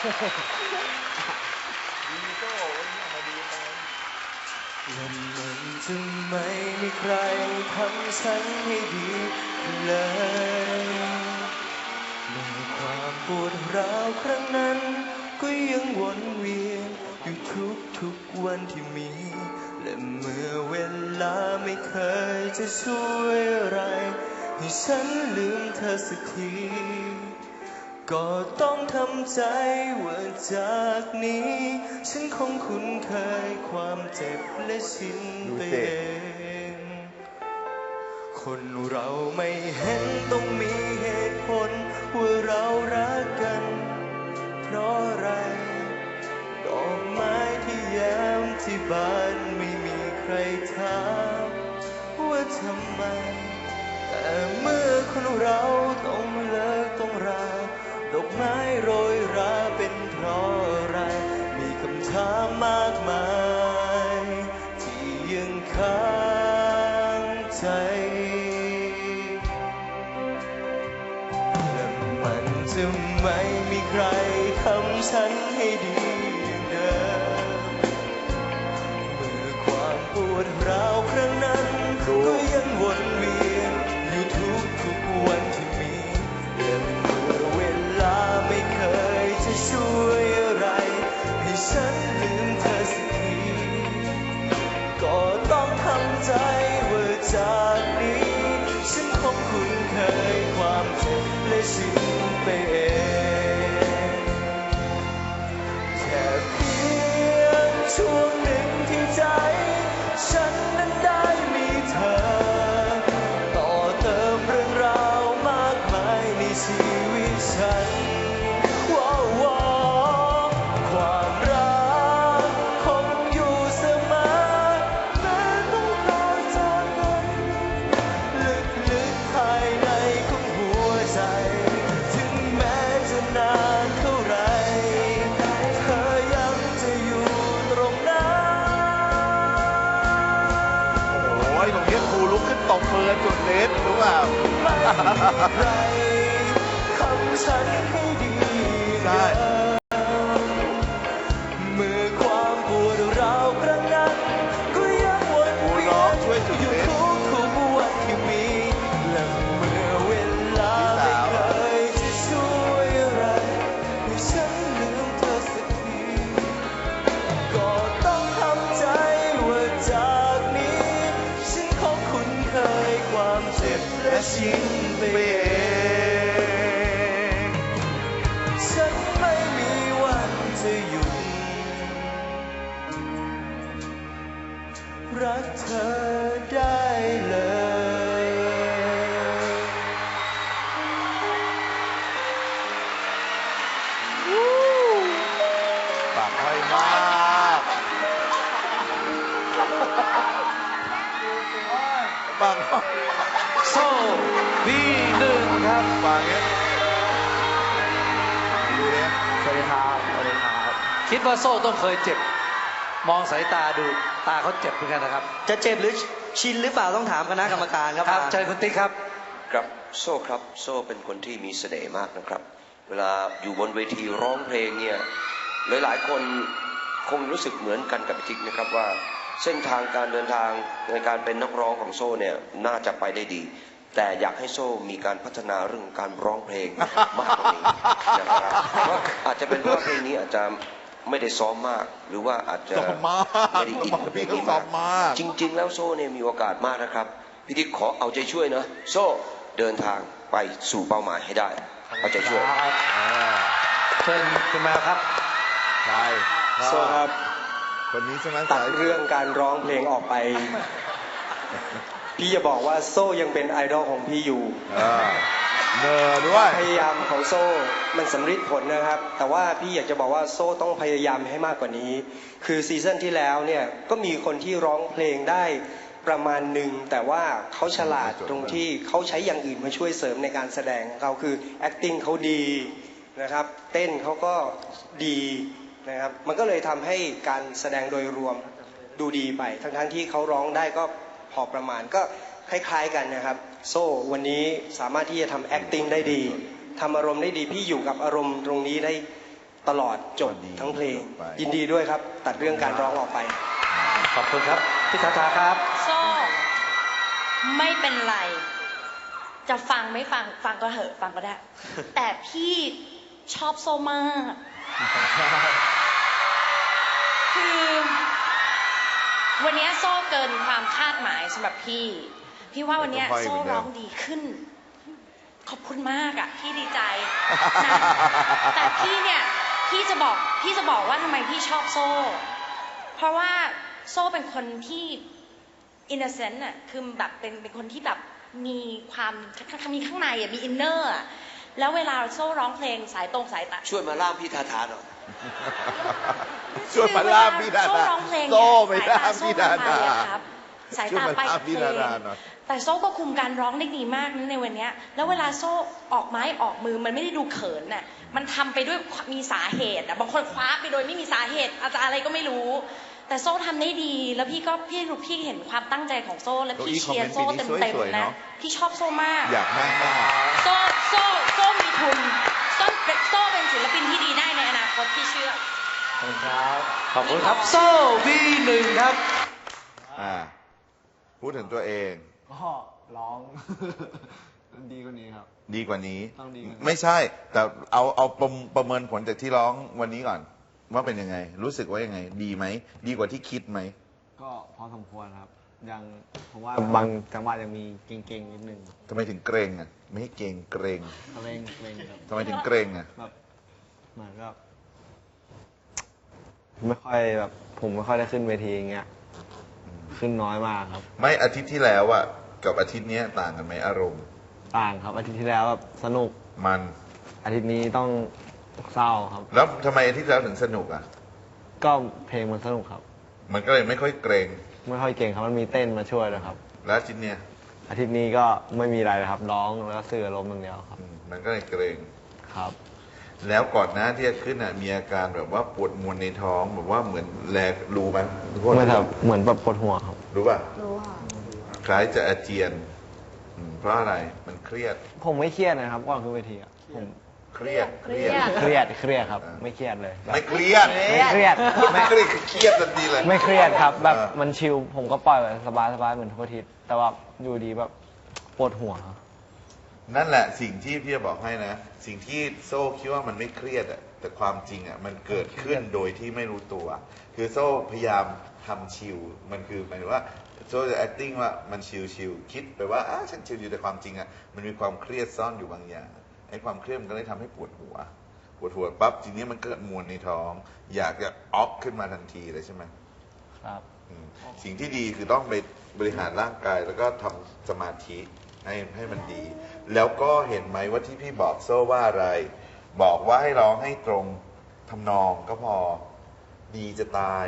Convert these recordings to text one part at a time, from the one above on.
และมันจะไม่มีใครทำฉันให้ดีเลยเมื่อความปวดร้าวครั้งนั้น ก็ยังวนเวียนอยู่ทุกทุกวันที่มี และเมื่อเวลาไม่เคยจะช่วยอะไร ให้ฉันลืมเธอสักที ก็ต้องทำใจว่าจากนี้ ฉันคงคุ้นเคยความเจ็บและชินไปเองคนเราไม่เห็นต้องมีเหตุผลว่าเรารักกัน เพราะอะไรดอกไม้ที่แย้มที่บานไม่มีใครถามว่าทำไม แต่เมื่อคนเรา ดอกไม้โรยราเป็นเพราะอะไร มีคำถามมา ไรทำฉันให้ ความเจ็บและชินไปเองฉันไม่มีวันจะหยุดรักเธอได้เลยปากห้อยมาก ปากห้อยโซ่วีหนึ่งครับปากเงี้ยดีเนี่ยสวัสดีครับสวัสดีครับคิดว่าโซ่ต้องเคยเจ็บ มองสายตาดูตาเขาเจ็บเหมือนกันนะครับ จะเจ็บหรือชินหรือเปล่าต้องถามคณะกรรมการครับครับเชิญคุณติ๊กครับ ครับโซ่ครับ โซ่เป็นคนที่มีเสน่ห์มากนะครับ เวลาอยู่บนเวทีร้องเพลงเนี่ยหลายๆคนคงรู้สึกเหมือนกันกับพี่ทิกนะครับว่า เส้นทางการเดินทางในการเป็นนักร้องของโซ่เนี่ยน่าจะไปได้ดี แต่อยากให้โซ่มีการพัฒนาเรื่องการร้องเพลงมากกว่านี้นะครับเพราะอาจจะเป็นเพราะเพลงนี้อาจจะไม่ได้ซ้อมมากหรือว่าอาจจะซ้อมมากไม่ได้อินกับเพลงนี้ซ้อมากมมากจริง ๆ แล้วโซ่เนี่ยมีโอกาสมากนะครับพี่ทิกขอเอาใจช่วยนะ โซ่เดินทางไปสู่เป้าหมายให้ได้ เอาใจช่วยอ่าเชิญคุณแมวครับใช่โซ่ครับ คนนี้ใช่ไหมตัดสายเรื่องการร้องเพลงออกไป พี่จะบอกว่าโซ่ยังเป็นไอดอลของพี่อยู่อ่าเนอด้วยพยายามของโซ่มันสำฤทธิ์ผลนะครับ แต่ว่าพี่อยากจะบอกว่าโซ่ต้องพยายามให้มากกว่านี้ คือซีซั่นที่แล้วเนี่ยก็มีคนที่ร้องเพลงได้ประมาณหนึ่งแต่ว่าเขาฉลาดตรงที่เขาใช้อย่างอื่นมาช่วยเสริมในการแสดงของเขาคือ acting เขาดีนะครับ เต้นเขาก็ดี นะครับมันก็เลยทำให้การแสดงโดยรวมดูดีไป ทั้งๆที่เขาร้องได้ก็พอประมาณก็คล้ายๆกันนะครับ โซ่วันนี้สามารถที่จะทำ acting ได้ดีทำอารมณ์ได้ดีพี่อยู่กับอารมณ์ตรงนี้ได้ตลอดจบทั้งเพลง ยินดีด้วยครับ ตัดเรื่องการร้องออกไป ขอบคุณครับพี่ทาทาครับ โซ่ไม่เป็นไร จะฟังไม่ฟังฟังก็เหอะฟังก็ได้ แต่พี่ชอบโซ่มาก วันนี้โซ่เกินความคาดหมายสำหรับพี่ พี่ว่าวันนี้ค่อยๆโซ่เหมือนเดิมร้องดีขึ้น ขอบคุณมากอะพี่ดีใจนะแต่พี่เนี่ยพี่จะบอกพี่จะบอกว่าทำไมพี่ชอบโซ่ เพราะว่าโซ่เป็นคนที่อินเนอร์เซนต์อะคือแบบเป็นเป็นคนที่แบบมีความมีข้างในอะมีอินเนอร์อะแล้วเวลาโซ่ร้องเพลงสายตรงสายตาช่วยมาล่ามพี่ทาทาหน่อย ช่วยมาล่ามพี่ดาโซ่ดาร้องเพลงโซ่เนี่ยไปล่ามสายพี่ตาดาโซ่ดาไปอะครับสายตาไปกับเพลช่วยมาล่ามพี่ดาดาหงน่อยแต่โซ่ก็คุมการร้องได้ดีมากนะในวันเนี้ยแล้วเวลาโซ่ออกไม้ออกมือมันไม่ได้ดูเขินน่ะมันทำไปด้วยมีสาเหตุอะบางคนคว้าไปโดยไม่มีสาเหตุอาจจะอะไรก็ไม่รู้ แต่โซ่ทำได้ดี แล้วพี่ก็พี่รู้พี่เห็นความตั้งใจของโซ่และพี่เชียร์โซ่เต็มสวยๆๆนะเนอะพี่ชอบโซ่มากอยากนั่งมากโซ่โซ่โซ่มีทุนโซ่เป็นโซ่เป็นศิลปินที่ดีได้ในอนาคตพี่เชื่อขอบ คุณครับ ขอบคุณครับ โซ่วีหนึ่งครับ อ่า พูดถึงตัวเอง ก็ร้อง ดีกว่านี้ครับ ดีกว่านี้ ต้องดีกว่านี้ ไม่ใช่ แต่เอาเอาประมประเมินผลจากที่ร้องวันนี้ก่อน ว่าเป็นยังไง รู้สึกว่ายังไง ดีไหม ดีกว่าที่คิดไหม ก็พอสมควรครับ ยังผมว่าบางจังหวะยังมีเก่งๆนิดนึงทำไมถึงเกรงอะ ไม่ให้เกรงเกรงเกรงเกรงครับทำไมถึงเกรงอะ แบบเหมือนกับ ไม่ค่อยแบบผมไม่ค่อยได้ขึ้นเวทีอย่างเงี้ย ขึ้นน้อยมากครับ ไม่อาทิตย์ที่แล้วอะกับอาทิตย์เนี้ยต่างกันไหมอารมณ์ ต่างครับอาทิตย์ที่แล้วแบบสนุกมัน อาทิตย์นี้ต้องเศร้าครับ แล้วทำไมอาทิตย์ที่แล้วถึงสนุกอะก็เพลงมันสนุกครับ มันก็เลยไม่ค่อยเกรง ไม่ค่อยเก่งครับมันมีเต้นมาช่วยด้วยครับ แล้วอาทิตย์เนี้ยอาทิตย์นี้ก็ไม่มีอะไรเลยครับร้องแล้วก็สื่ออารมณ์อย่างเดียวครับ อืมมันก็เลยเกรง ครับ แล้วก่อนหน้าที่จะขึ้นอะมีอาการแบบว่าปวดมวนในท้องแบบว่าเหมือนแลกรู้ไหมทุกคนไม่ครับเหมือนแบบปวดหัวครับ รู้ป่ะรู้ค่ะคล้ายจะอาเจียนอืมเพราะอะไรมันเครียด ผมไม่เครียดนะครับก่อนขึ้นเวทีอะผมเครียดเครียด เครียดเครียดครับ ไม่เครียดเลยไม่เครียดไม่เครียดไม่ไม่เครียดคือเครียดทันทีเลย ไม่เครียดครับ แบบเออมันชิลผมก็ปล่อยแบบสบายสบายเหมือนทุกอาทิตย์แต่ว่าอยู่ดีแบบปวดหัวครับ นั่นแหละสิ่งที่พี่จะบอกให้นะ สิ่งที่โซ่คิดว่ามันไม่เครียดอะแต่ความจริงอะมันเกิดขึ้นโดยที่ไม่รู้ตัว คือโซ่พยายามทำชิลมันคือหมายถึงว่าโซ่จะ acting ว่ามันชิลชิลคิดไปว่าอ้าฉันชิลอยู่แต่ความจริงอะมันมีความเครียดซ่อนอยู่บางอย่างไอ้ความเครียดมันก็เลยทำให้ปวดหัว ปวดหัวปั๊บทีนี้มันเกิดมวลในท้อง อยากจะออกขึ้นมาทันทีเลยใช่ไหมครับ อืมสิ่งที่ดีคือต้องไปบริหารร่างกายแล้วก็ทำสมาธิให้ให้มันดี แล้วก็เห็นไหมว่าที่พี่บอกโซ่ว่าอะไร บอกว่าให้ร้องให้ตรงทำนองก็พอดีจะตาย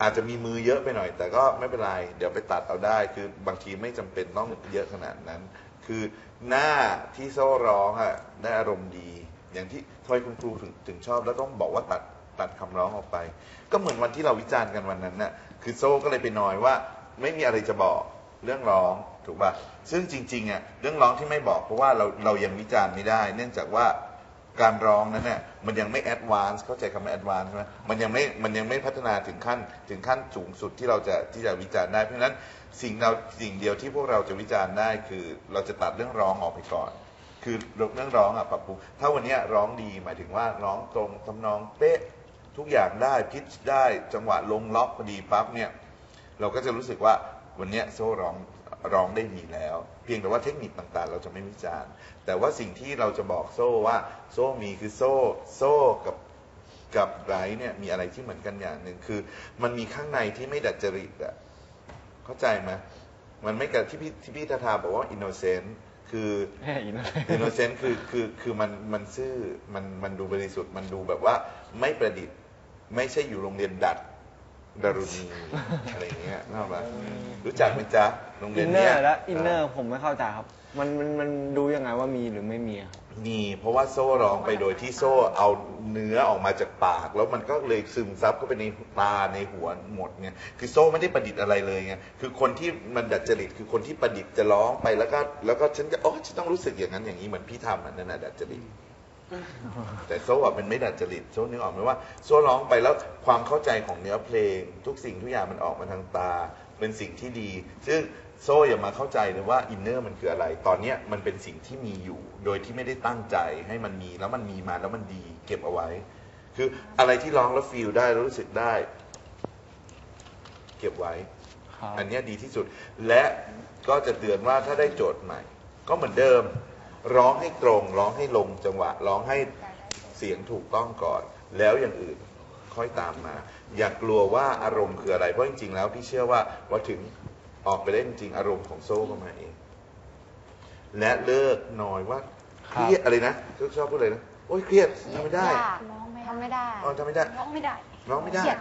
อาจจะมีมือเยอะไปหน่อย แต่ก็ไม่เป็นไร เดี๋ยวไปตัดเอาได้ คือบางทีไม่จำเป็นต้องเยอะขนาดนั้น คือหน้าที่โซ่ร้องอะได้อารมณ์ดี อย่างที่ทอยคุณครูถึงถึงชอบแล้วต้องบอกว่าตัดตัดคำร้องออกไป ก็เหมือนวันที่เราวิจารณ์กันวันนั้นน่ะคือโซ่ก็เลยไปนอยว่า ไม่มีอะไรจะบอกเรื่องร้อง ถูกป่ะซึ่งจริงๆอะเรื่องร้องที่ไม่บอกเพราะว่าเราเรายังวิจารณ์ไม่ได้ เนื่องจากว่าการร้องนั้นเนี่ยมันยังไม่แอดวานซ์เข้าใจคำว่าแอดวานซ์ไหมมันยังไม่มันยังไม่พัฒนาถึงขั้นถึงขั้นสูงสุดที่เราจะที่จะวิจารณ์ได้ เพราะฉะนั้นสิ่งเราสิ่งเดียวที่พวกเราจะวิจารณ์ได้คือเราจะตัดเรื่องร้องออกไปก่อน คือเรื่องร้องอะปรับปรุงถ้าวันนี้ร้องดีหมายถึงว่าร้องตรงทำนองเป๊ะทุกอย่างได้พิชได้จังหวะลงล็อกพอดีปั๊บเนี่ยเราก็จะรู้สึกว่าวันนี้โซ่ร้อง ร้องได้ดีแล้ว เพียงแต่ว่าเทคนิคต่างๆ เราจะไม่วิจารณ์ แต่ว่าสิ่งที่เราจะบอกโซ่ว่าโซ่มีคือโซ่ โซ่กับกับไบรท์เนี่ยมีอะไรที่เหมือนกันอย่างหนึ่งคือ มันมีข้างในที่ไม่ดัดจริตอะเข้าใจไหมมันไม่กับที่พี่ที่พี่ทาทาบอกว่าอินโนเซนต์คือแค่อินโนเซนต์อินโนเซนต์คือคือคือมันมันซื่อมันมันดูบริสุทธิ์มันดูแบบว่าไม่ประดิษฐ์ ไม่ใช่อยู่โรงเรียนดัด ดารุณีอะไรอย่างเงี้ยนึกออกปะรู้จักไหมจ๊ะโรงเรีอิยนนเนอเนี้ยร์และอินเนอร์ผมไม่เข้าใจครับ มันมันมันดูยังไงว่ามีหรือไม่มีครับ มีเพราะว่าโซ่ร้องไปโดยที่โซ่เอาเนื้อออกมาจากปาก แล้วมันก็เลยซึมซับเข้าไปในตาในหัวหมดไงคือโซ่ไม่ได้ประดิษฐ์อะไรเลยไงคือคนที่มันดัดจริตคือคนที่ประดิษฐ์จะร้องไปแล้วก็แล้วก็ฉันจะโอ้ฉันต้องรู้สึกอย่างนั้นอย่างนี้เหมือนพี่ทำอันนั้นนะดัดจริต แต่โซ่อะเป็นไม่ดัดจริตโซ่นึกออกไหมว่าโซ่ร้องไปแล้วความเข้าใจของเนื้อเพลง ทุกสิ่งทุกอย่างมันออกมาทางตา เป็นสิ่งที่ดี ซึ่งโซ่อย่ามาเข้าใจเลยว่าอินเนอร์มันคืออะไร ตอนเนี้ยมันเป็นสิ่งที่มีอยู่ โดยที่ไม่ได้ตั้งใจให้มันมีแล้วมันมีมาแล้วมันดีเก็บเอาไว้ คืออะไรที่ร้องแล้วฟีลได้แล้วรู้สึกได้ เก็บไว้ ครับ อันเนี้ยดีที่สุด และก็จะเตือนว่าถ้าได้โจทย์ใหม่ ก็เหมือนเดิม ร้องให้ตรง ร้องให้ลงจังหวะ ร้องให้เสียงถูกต้องก่อน แล้วอย่างอื่นค่อยตามมา อย่ากลัวว่าอารมณ์คืออะไร เพราะจริงๆแล้วพี่เชื่อว่าพอถึงออกไปเล่นจริงๆอารมณ์ของโซ่ก็มาเอง และเลิกหน่อยว่าเครียดอะไรนะชอบพูดอะไรนะโอ้ยเครียดทำไม่ได้ยากทำไม่ได้อ๋อทำไม่ได้ร้องไม่ได้ร้องไม่ได้เครียด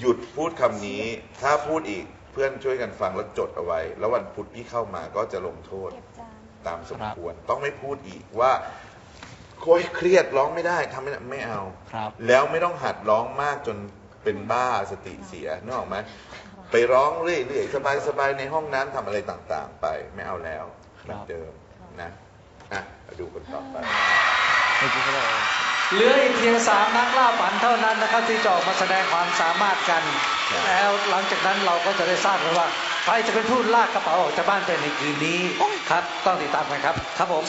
หยุดพูดคำนี้ ถ้าพูดอีกเพื่อนช่วยกันฟังแล้วจดเอาไว้ แล้ววันพุธที่เข้ามาก็จะลงโทษเก็บจาน ตามสมควร ต้องไม่พูดอีกว่าโอยเครียดร้องไม่ได้ทำไม่ได้ไม่เอาครับ แล้วไม่ต้องหัดร้องมากจนเป็นบ้าสติเสียนึกออกไหมไปร้องเรื่อยๆสบายๆในห้องน้ำทำอะไรต่างๆ ไปไม่เอาแล้วเหมือนเดิมนะอะมาดูกันต่อไปเมื่อกี้เขาบอกว่าเหลืออีกเพียงสามนักล่าฝันเท่านั้นนะครับที่จะออกมาแสดงความสามารถกัน แล้วหลังจากนั้นเราก็จะได้ทราบกันว่า ใครจะเป็นผู้ลากกระเป๋าออกจากบ้านไปในคืนนี้ครับ ต้องติดตามกันครับ ครับผม